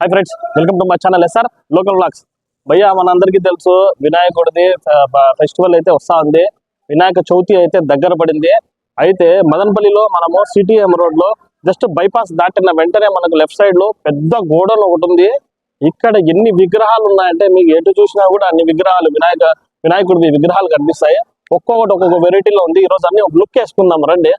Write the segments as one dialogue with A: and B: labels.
A: Hi friends welcome to my channel S R local blogs భయ్యా మనందరికీ తెలుసు వినాయకుడిది festival అయితే వస్తా ఉంది. వినాయక చవితి అయితే దగ్గర పడింది. అయితే మదనపల్లిలో మనము సిటీఎం రోడ్లో జస్ట్ బైపాస్ దాటిన వెంటనే మనకు లెఫ్ట్ సైడ్లో పెద్ద గోడలు ఒకటి ఉంది. ఇక్కడ ఎన్ని విగ్రహాలు ఉన్నాయంటే మీకు ఎటు చూసినా కూడా అన్ని విగ్రహాలు వినాయక వినాయకుడిది విగ్రహాలు కనిపిస్తాయి. ఒక్కొక్కటి ఒక్కొక్క వెరైటీలో ఉంది. ఈ రోజు అన్ని ఒక లుక్ వేసుకుందాం రండి.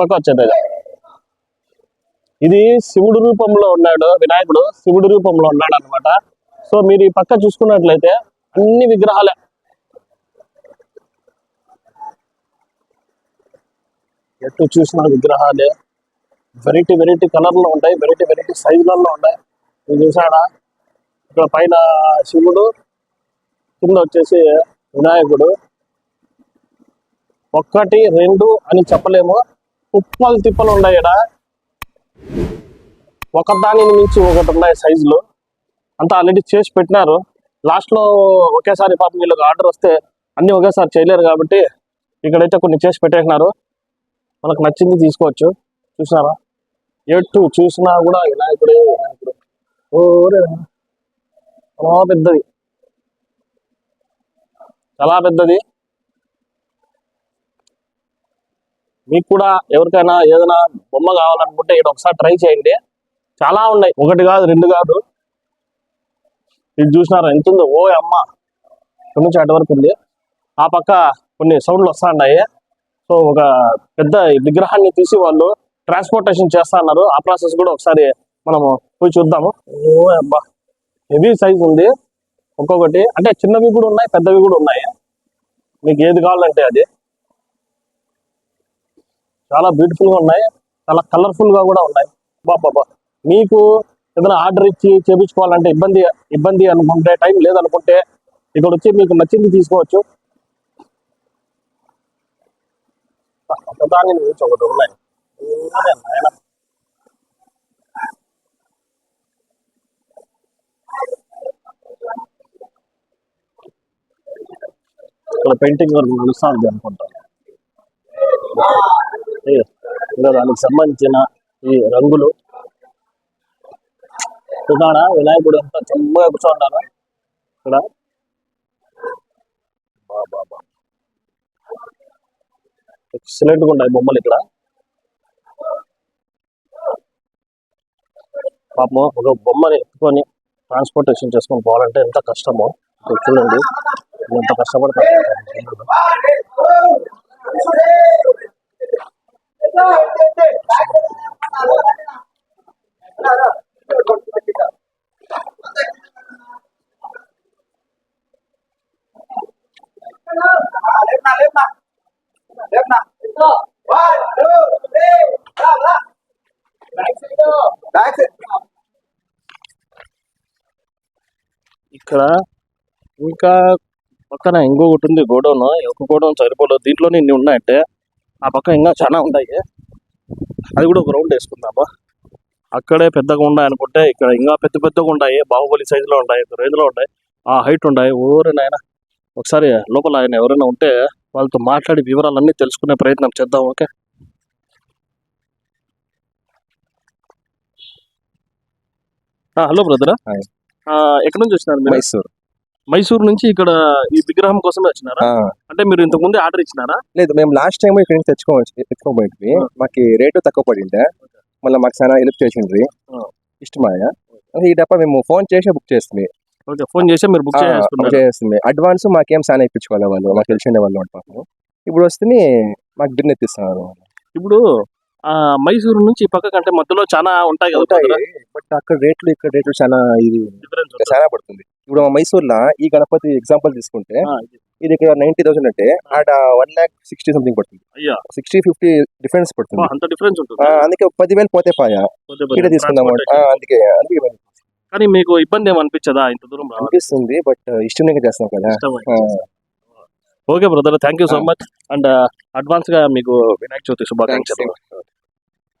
A: పక్క వచ్చేది ఇది శివుడు రూపంలో ఉన్నాడు వినాయకుడు శివుడు రూపంలో ఉన్నాడు అనమాట సో మీరు ఈ పక్క చూసుకున్నట్లయితే అన్ని విగ్రహాలే. ఎటు చూసిన విగ్రహాలే. వెరైటీ వెరైటీ కలర్లో ఉంటాయి వెరైటీ వెరైటీ సైజులలో ఉంటాయి. మీరు చూసాడా ఇక్కడ పైన శివుడు కింద వచ్చేసి వినాయకుడు. ఒక్కటి రెండు అని చెప్పలేము. కుప్పలు తిప్పలు ఉన్నాయి ఇక్కడ ఒకదానిని మించి ఒకటి ఉన్నాయి సైజులో అంతా ఆల్రెడీ చేసి పెట్టినారు. లాస్ట్లో ఒకేసారి పాపం వీళ్ళకి ఆర్డర్ వస్తే అన్నీ ఒకేసారి చేయలేరు కాబట్టి ఇక్కడైతే కొన్ని చేసి పెట్టేసినారు. మనకు నచ్చింది తీసుకోవచ్చు. చూసినారా? ఎటు చూసినా కూడా వినాయకుడే వినాయకుడు. ఓరే చాలా పెద్దది. చాలా పెద్దది. మీకు కూడా ఎవరికైనా ఏదైనా బొమ్మ కావాలనుకుంటే ఇక్కడ ఒకసారి ట్రై చేయండి. చాలా ఉన్నాయి. ఒకటి కాదు రెండు కాదు. ఇది చూసినారా? ఎంత ఉందో? ఓ అమ్మ. ఇక్కడ నుంచి అటు వరకు ఉంది. ఆ పక్క కొన్ని సౌండ్లు వస్తా ఉన్నాయి సో ఒక పెద్ద విగ్రహాన్ని తీసి వాళ్ళు ట్రాన్స్పోర్టేషన్ చేస్తా అన్నారు ఆ ప్రాసెస్ కూడా ఒకసారి మనము పోయి చూద్దాము. ఓ అబ్బా. హెవీ సైజ్ ఉంది. ఒక్కొక్కటి. అంటే చిన్నవి కూడా ఉన్నాయి పెద్దవి కూడా ఉన్నాయి. మీకు ఏది కావాలంటే అది. చాలా బ్యూటిఫుల్గా ఉన్నాయి. చాలా కలర్ఫుల్గా కూడా ఉన్నాయి. బాబా మీకు ఏదైనా ఆర్డర్ ఇచ్చి చేపించుకోవాలంటే ఇబ్బంది ఇబ్బంది అనుకుంటే టైం లేదనుకుంటే ఇక్కడ వచ్చి మీకు నచ్చింది తీసుకోవచ్చు. ఒకదాని నుంచి ఒకటి ఉన్నాయి. ఇక్కడ పెయింటింగ్ వరకు నడుస్తుంది అనుకుంటాను ఏ, ఇంకా దానికి సంబంధించిన ఈ రంగులు. ఇక్కడ వినాయకుడు ఎంత చెమ్మగా కూర్చోండారా ఇక్కడ. బా ఎక్సలెంట్గా ఉన్నాయి బొమ్మలు ఇక్కడ. పాపం ఒక బొమ్మని ఎత్తుకొని ట్రాన్స్పోర్టేషన్ చేసుకొని పోవాలంటే ఎంత కష్టమో. చూడండి. ఎంత కష్టపడతారు. ఇక్కడ ఇంకా పక్కన ఇంకొకటి ఉంది గోడౌన్. ఒక గోడౌన్ సరిపోలేదు. దీంట్లోనే ఇన్ని ఉన్నాయంటే ఆ పక్క ఇంకా చాలా ఉన్నాయి అది కూడా ఒక రౌండ్ వేసుకుందామా? అక్కడే పెద్దగా ఉన్నాయి అనుకుంటే ఇక్కడ ఇంకా పెద్ద పెద్దగా ఉన్నాయి బాహుబలి సైజులో ఉన్నాయి రేంజ్లో ఉన్నాయి ఆ హైట్ ఉన్నాయి నాయన ఒకసారి లోపల ఆయన ఎవరైనా ఉంటే వాళ్ళతో మాట్లాడి వివరాలన్నీ తెలుసుకునే ప్రయత్నం చేద్దాం ఓకే? Hello brother. ఎక్కడి నుంచి వచ్చినారు మీరు?
B: మైసూర్.
A: మైసూర్ నుంచి ఇక్కడ ఈ విగ్రహం కోసమే వచ్చినారా? అంటే మీరు ఇంతకు ముందే ఆర్డర్ ఇచ్చినారా?
B: లేదు మేము లాస్ట్ టైం ఇక్కడ నుంచి తెచ్చుకో తెచ్చుకోబోయింది. మాకు రేటు తక్కువ పడిండే మళ్ళీ మాకు చాలా హెల్ప్ చేసిండ్రి. ఇష్టమాయ? ఈ డబ్బా మేము ఫోన్ చేసి బుక్ చేస్తుంది.
A: ఓకే ఫోన్ చేసి మీరు బుక్
B: చేస్తుంది. అడ్వాన్స్ మాకేం చాలా ఇప్పించుకోవాలి వాళ్ళు మాకు తెలిసిన వాళ్ళు ఉంటారు ఇప్పుడు వస్తే మాకు డిన్నర్ ఎత్తిస్తున్నారు
A: ఇప్పుడు మైసూరు నుంచి పక్క కంటే మధ్యలో చాలా ఉంటాయి కదా
B: బట్ అక్కడ రేట్లు ఇక్కడ రేట్లు చాలా ఇది. చాలా పడుతుంది. ఇప్పుడు మైసూర్లో ఈ గణపతి ఎగ్జాంపుల్ తీసుకుంటే
A: ఇది.
B: ఇక్కడ నైన్టీ థౌసండ్ అంటే ఆడ వన్ ల్యాక్ సిక్స్టీ సంథింగ్ పడుతుంది.
A: అయ్యా.
B: సిక్స్టీ ఫిఫ్టీ డిఫరెన్స్ పడుతుంది.
A: అంత డిఫరెన్స్ ఉంటుంది.
B: అందుకే పదివేలు పోతే పాయా. ఇక్కడ తీసుకుందాం అందుకే అందుకే
A: కానీ మీకు ఇబ్బంది ఏమి అనిపించదా ఇంత దూరం
B: అనిపిస్తుంది బట్ ఇష్టంగా చేస్తాం కదా.
A: Okay brother thank you so much and అడ్వాన్స్గా మీకు వినాయక చవితి శుభాకాంక్షలు.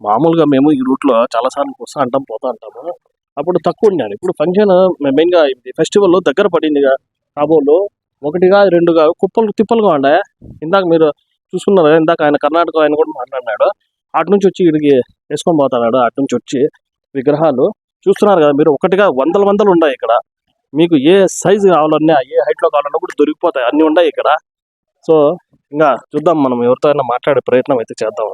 A: మామూలుగా మేము ఈ రూట్లో చాలా సార్లు వస్తా అంటాం పోతా అంటాము. అప్పుడు తక్కువ ఉన్నాను ఇప్పుడు ఫంక్షన్ మెయిన్గా ఇది ఫెస్టివల్ దగ్గర పడింది కాబోలు ఒకటిగా రెండుగా కుప్పలు తిప్పలుగా ఉండే. ఇందాక మీరు చూసుకున్నారు కదా, ఇందాక ఆయన కర్ణాటక ఆయన కూడా మాట్లాడినాడు. అటు నుంచి వచ్చి ఇక్కడికి వేసుకొని పోతున్నాడు అటు నుంచి వచ్చి విగ్రహాలు. చూస్తున్నారు కదా మీరు ఒకటిగా వందల వందలు ఉన్నాయి ఇక్కడ. మీకు ఏ సైజు కావాలన్నా ఏ హైట్లో కావాలన్నా కూడా దొరికిపోతాయి. అన్ని ఉన్నాయి ఇక్కడ. సో ఇంకా చూద్దాం మనం ఎవరితో అయినా మాట్లాడే ప్రయత్నం అయితే చేద్దాం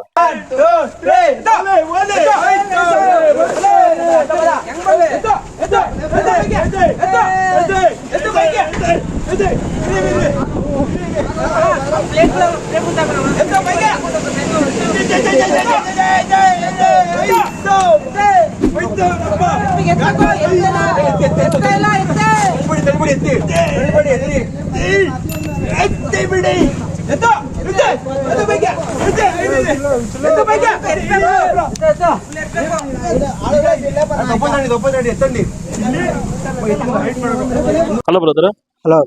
A: హలో బ్రదర్.
C: హలో.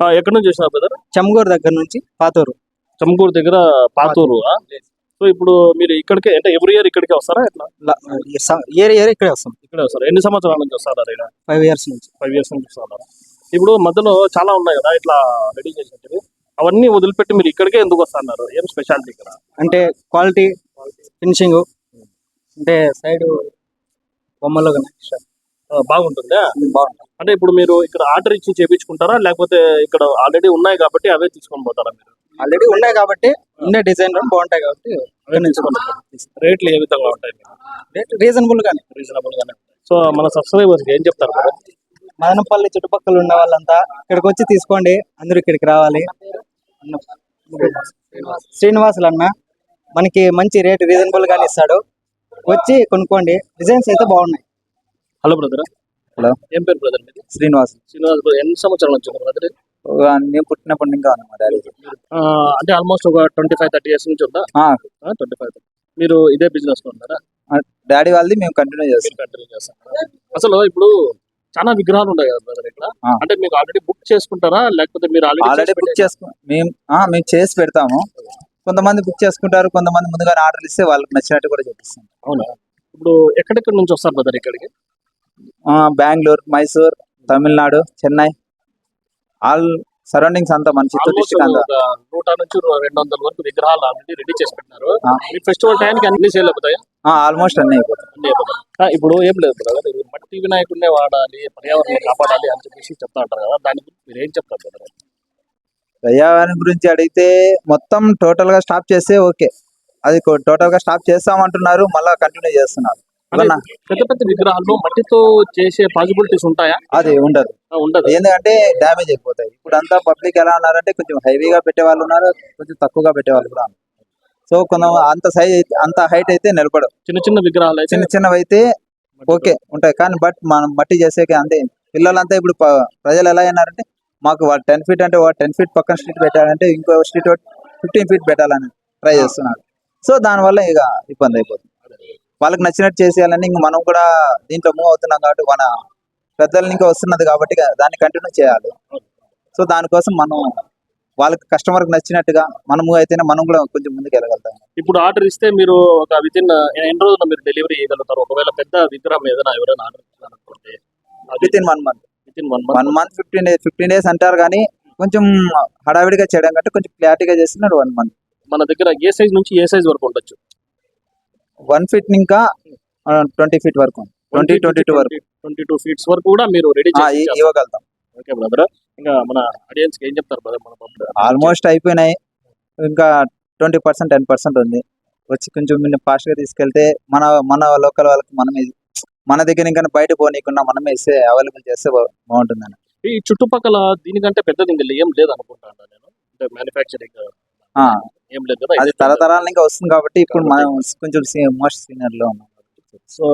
A: ఎక్కడి నుంచి చూసినా బ్రదర్?
C: చమ్గూరు దగ్గర నుంచి పాతూరు.
A: చమ్కూరు దగ్గర పాతూరు సో ఇప్పుడు మీరు ఇక్కడికే అంటే ఎవ్రీ ఇయర్ ఇక్కడికే వస్తారా ఎట్లా?
C: ఇయర్ ఇయర్ ఇక్కడే వస్తాం.
A: ఇక్కడే వస్తారు? ఎన్ని సంవత్సరాల నుంచి వస్తారా
C: ఫైవ్ ఇయర్స్ నుంచి.
A: ఫైవ్ ఇయర్స్ నుంచి వస్తారా? ఇప్పుడు మధ్యలో చాలా ఉన్నాయి కదా ఇట్లా రెడీ చేసినట్టు అవన్నీ వదిలిపెట్టి మీరు ఇక్కడికే ఎందుకు వస్తున్నారు? ఏం స్పెషాలిటీ ఇక్కడ?
C: అంటే క్వాలిటీ ఫినిషింగ్ అంటే సైడ్ బొమ్మలు కానీ.
A: బాగుంటుందా?
C: బాగుంటుంది.
A: అంటే ఇప్పుడు మీరు ఇక్కడ ఆర్డర్ ఇచ్చి చేపించుకుంటారా? లేకపోతే ఇక్కడ ఆల్రెడీ ఉన్నాయి కాబట్టి అవే తీసుకొని పోతారా మీరు?
C: ఆల్రెడీ ఉన్నాయి కాబట్టి ఉండే డిజైన్ బాగుంటాయి కాబట్టి
A: అవే తీసుకొని రేట్లు ఏ విధంగా ఉంటాయి?
C: రేట్ రీజనబుల్ గానే.
A: రీజనబుల్ గానే. సో మన సబ్స్క్రైబర్స్ ఏం చెప్తారు
C: మదనపల్లి చుట్టుపక్కల ఉన్న వాళ్ళంతా ఇక్కడికి వచ్చి తీసుకోండి. అందరూ ఇక్కడికి రావాలి. శ్రీనివాసులు అన్న మనకి మంచి రేట్ రీజనబుల్ గానే ఇస్తాడు. వచ్చి కొనుక్కోండి. డిజైన్స్ అయితే బాగున్నాయి.
A: Hello brother.
B: హలో.
A: ఏం పేరు బ్రదర్ మీది?
B: శ్రీనివాస్.
A: శ్రీనివాస్ brother, ఎన్ని సంవత్సరాల నుంచి బ్రదర్?
B: నేను పుట్టినప్పటి ఇంకా ఉన్నా మా డాడీ.
A: అంటే ఆల్మోస్ట్ ఒక ట్వంటీ ఫైవ్ థర్టీ ఇయర్స్ నుంచి ఉందా? ట్వంటీ ఫైవ్ మీరు ఇదే బిజినెస్లో ఉన్నారా?
B: డాడీ వాళ్ళది మేము కంటిన్యూ చేస్తాం.
A: కంటిన్యూ చేస్తారా అసలు ఇప్పుడు చాలా విగ్రహాలు ఉన్నాయి కదా బ్రదర్ ఇక్కడ. అంటే మీకు ఆల్రెడీ బుక్ చేసుకుంటారా? లేకపోతే మీరు
B: ఆల్రెడీ
A: ఆల్రెడీ
B: బుక్ చేసుకు మేము మేము చేసి పెడతాము. కొంతమంది బుక్ చేసుకుంటారు కొంతమంది ముందుగానే ఆర్డర్ ఇస్తే వాళ్ళకి నచ్చినట్టు కూడా చేపిస్తాం.
A: అవునా? ఇప్పుడు ఎక్కడెక్కడ నుంచి వస్తారు బ్రదర్ ఇక్కడికి?
B: బెంగళూరు మైసూర్ తమిళనాడు చెన్నై. ఆల్ సరౌండింగ్స్ అంతా మన చిత్తూరు డిస్ట్రిక్ట్ అంతా.
A: నూట నుంచి రెండు వందల వరకు విగ్రహాలు ఆల్రెడీ రెడీ చేసి పెట్టినారు. మీ ఫెస్టివల్ టైంకి అన్ని సేల్ అయిపోతాయి?
B: ఆల్మోస్ట్ అన్నీ అయిపోతాయి.
A: ఇప్పుడు ఏం లేదు బ్రదర్. ఇది మట్టి వినాయకుడినే వాడాలి పర్యావరణం కాపాడాలి అని చెప్పేసి చెప్తా ఉంటారు కదా. దాని గురించి మీరు ఏం చెప్తారు బ్రదర్?
B: దయావాని గురించి అడిగితే మొత్తం టోటల్గా స్టాప్ చేస్తే ఓకే. అది టోటల్గా స్టాప్ చేస్తామంటున్నారు మళ్ళా కంటిన్యూ చేస్తున్నారు.
A: పెద్ద పెద్ద విగ్రహాలు మట్టితో చేసే పాసిబిలిటీస్ ఉంటాయా?
B: అది ఉండదు.
A: ఉండదు.
B: ఎందుకంటే డ్యామేజ్ అయిపోతాయి. ఇప్పుడు అంతా పబ్లిక్ ఎలా ఉన్నారంటే కొంచెం హెవీగా పెట్టే వాళ్ళు ఉన్నారు కొంచెం తక్కువగా పెట్టే వాళ్ళు కూడా ఉన్నారు. సో కొంత అంత సైజ్ అంత హైట్ అయితే నిలబడవు.
A: చిన్న చిన్న విగ్రహాలు
B: చిన్న చిన్నవి అయితే ఓకే ఉంటాయి. కానీ బట్ మనం మట్టి చేసేకి అంతే. పిల్లలంతా ఇప్పుడు ప్రజలు ఎలా అయినారంటే మాకు వాడు టెన్ ఫీట్ అంటే వాడు టెన్ ఫీట్ పక్కన స్ట్రీట్ పెట్టాలంటే ఇంకో స్ట్రీట్ ఫిఫ్టీన్ ఫీట్ పెట్టాలని ట్రై చేస్తున్నారు. సో దానివల్ల ఇక ఇబ్బంది అయిపోతుంది. వాళ్ళకి నచ్చినట్టు చేసేయాలని ఇంక మనం కూడా దీంట్లో మూవ్ అవుతున్నాం కాబట్టి మన పెద్దలు ఇంకా వస్తున్నది కాబట్టి దాన్ని కంటిన్యూ చేయాలి. సో దానికోసం మనం వాళ్ళకి కస్టమర్కి నచ్చినట్టుగా మనం మూవ్ అయితేనే మనం కూడా కొంచెం ముందుకు వెళ్ళగలుగుతాం.
A: ఇప్పుడు ఆర్డర్ ఇస్తే మీరు ఒక విత్ ఇన్ ఎన్ని రోజుల్లో మీరు డెలివరీ చేయగలుగుతారు? ఒకవేళ పెద్ద విగ్రహం ఏదైనా ఎవరైనా ఆర్డర్ ఇచ్చారనుకోండి
B: within one month
A: within one month
B: one month fifteen days fifteen days అంటారు కానీ కొంచెం హడావిడిగా చేయడం కంటే కొంచెం క్లారిటీగా చేస్తున్నారు వన్ మంత్
A: మన దగ్గర ఏ సైజ్ నుంచి ఏ సైజ్ వరకు ఉండొచ్చు?
B: వన్ ఫీట్ ఇంకా ట్వంటీ ఫీట్ వరకు. ట్వంటీ ట్వంటీ టూ వరకు.
A: ట్వంటీ టూ ఫీట్స్ వరకు కూడా మీరు రెడీ
B: ఇవ్వగలుగుతాం.
A: ఓకే బ్రదర్ ఇంకా మన ఆడియన్స్ ఏం చెప్తారు బ్రదర్ మన?
B: ఆల్మోస్ట్ అయిపోయినాయి. ఇంకా ట్వంటీ పర్సెంట్ టెన్ పర్సెంట్ ఉంది. వచ్చి కొంచెం ఫాస్ట్గా తీసుకెళ్తే మన మన లోకల్ వాళ్ళకి మనమే మన దగ్గర ఇంకా బయట పోనీకుండా మనమే ఇస్తే అవైలబుల్ చేస్తే బాగుంటుందని.
A: ఈ చుట్టుపక్కల దీనికంటే పెద్దది ఇంకా ఏం లేదు అనుకుంటాను నేను. అంటే మ్యానుఫ్యాక్చరింగ్ ఏం లేదు కదా
B: అది తరతరాలు ఇంకా వస్తుంది కాబట్టి ఇప్పుడు మనం కొంచెం మోస్ట్ సీనియర్లో ఉన్నాం
A: సో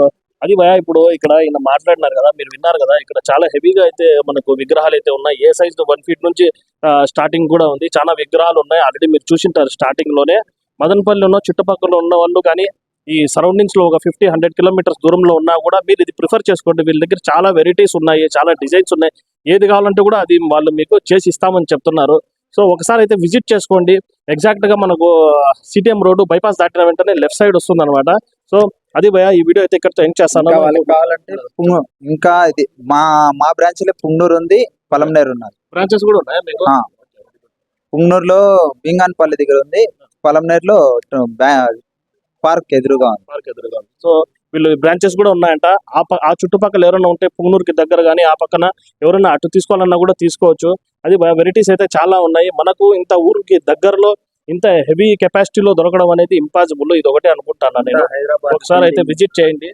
A: అది భయ ఇప్పుడు ఇక్కడ ఈయన మాట్లాడినారు కదా మీరు విన్నారు కదా ఇక్కడ చాలా హెవీగా అయితే మనకు విగ్రహాలు అయితే ఉన్నాయి. ఏ సైజ్ వన్ ఫీట్ నుంచి స్టార్టింగ్ కూడా ఉంది. చాలా విగ్రహాలు ఉన్నాయి. ఆల్రెడీ మీరు చూసింటారు స్టార్టింగ్లోనే. మదనపల్లి ఉన్న చుట్టుపక్కల ఉన్న వాళ్ళు కానీ ఈ సరౌండింగ్స్లో ఒక ఫిఫ్టీ హండ్రెడ్ కిలోమీటర్స్ దూరంలో ఉన్నా కూడా మీరు ఇది ప్రిఫర్ చేసుకోండి. వీళ్ళ దగ్గర చాలా వెరైటీస్ ఉన్నాయి చాలా డిజైన్స్ ఉన్నాయి. ఏది కావాలంటే కూడా అది వాళ్ళు మీకు చేసి ఇస్తామని చెప్తున్నారు. సో ఒకసారి అయితే విజిట్ చేసుకోండి. ఎగ్జాక్ట్గా మనకు సిటిఎం రోడ్డు బైపాస్ దాటిన వెంటనే లెఫ్ట్ సైడ్ వస్తుంది అనమాట సో అది భయ ఈ వీడియో అయితే ఇక్కడితో ఎండ్ చేస్తాను.
B: కావాలంటే ఇంకా ఇది మా మా బ్రాంచ్లో పుంగనూరు ఉంది పొలంనేరు ఉన్నది
A: బ్రాంచెస్ కూడా ఉన్నాయా మీకు.
B: పుంగనూరులో బింగాన్పల్లి దగ్గర ఉంది పొలంనేరులో పార్క్ ఎదురుగా ఉంది.
A: పార్క్ ఎదురుగా ఉంది. సో వీళ్ళు బ్రాంచెస్ కూడా ఉన్నాయంట. ఆ ప- ఆ చుట్టుపక్కల ఎవరైనా ఉంటే పుంగనూరుకి దగ్గర కానీ ఆ పక్కన ఎవరైనా అటు తీసుకోవాలన్నా కూడా తీసుకోవచ్చు. అది వెరైటీస్ అయితే చాలా ఉన్నాయి. మనకు ఇంత ఊరికి దగ్గరలో ఇంత హెవీ కెపాసిటీలో దొరకడం అనేది ఇంపాసిబుల్ ఇది ఒకటే అనుకుంటాను నేను. ఒకసారి అయితే విజిట్ చేయండి.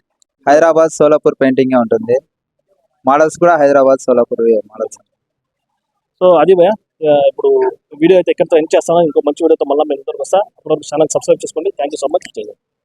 B: హైదరాబాద్ సోలాపూర్ పెయింటింగ్ ఉంటుంది. మోడల్స్ కూడా హైదరాబాద్ సోలాపూర్ మోడల్స్.
A: సో అది భయ ఇప్పుడు వీడియో అయితే ఎక్కడితో ఎండ్ చేస్తాను. ఇంకో మంచి వీడియోతో మళ్ళీ మేము ఇద్దరికి వస్తా. అప్పుడు ఛానల్ సబ్స్క్రైబ్ చేసుకోండి. Thank you so much